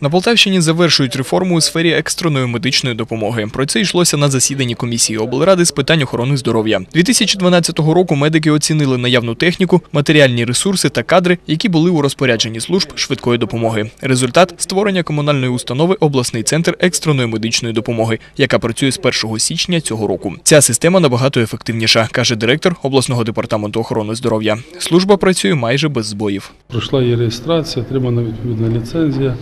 На Полтавщині завершують реформу у сфері екстреної медичної допомоги. Про це йшлося на засіданні комісії облради з питань охорони здоров'я. 2012 року медики оцінили наявну техніку, матеріальні ресурси та кадри, які були у розпорядженні служб швидкої допомоги. Результат створення комунальної установи обласний центр екстреної медичної допомоги, яка працює з 1 січня цього року. Ця система набагато ефективніша, каже директор обласного департаменту охорони здоров'я. Служба працює майже без збоїв. Пройшла її реєстрація, отримана відповідна ліцензія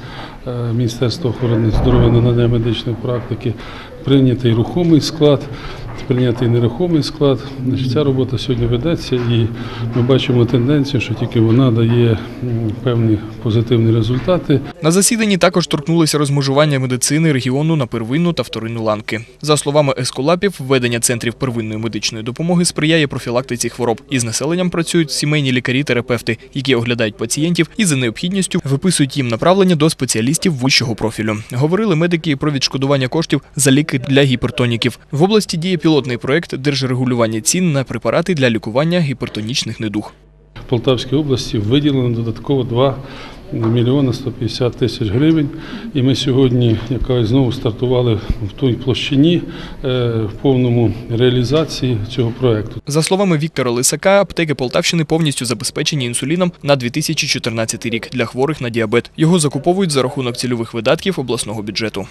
Міністерства охорони здоров'я на надання медичної практики, прийнятий рухомий склад, прийнятий нерухомий склад. Ця робота сьогодні ведеться і ми бачимо тенденцію, що тільки вона дає певні позитивні результати. На засіданні також торкнулися розмежування медицини регіону на первинну та вторинну ланки. За словами ескулапів, введення центрів первинної медичної допомоги сприяє профілактиці хвороб. Із населенням працюють сімейні лікарі-терапевти, які оглядають пацієнтів і за необхідністю виписують їм направлення до спеціалістів вищого профілю. Говорили медики про відшкодування коштів за ліки для гіпертоніків. В області діє пілотний проект держрегулювання цін на препарати для лікування гіпертонічних недуг. В Полтавській області виділено додатково 2 мільйони 150 тисяч гривень. І ми сьогодні яка знову стартували в той площині е, в повному реалізації цього проекту. За словами Віктора Лисака, аптеки Полтавщини повністю забезпечені інсуліном на 2014 рік для хворих на діабет. Його закуповують за рахунок цільових видатків обласного бюджету.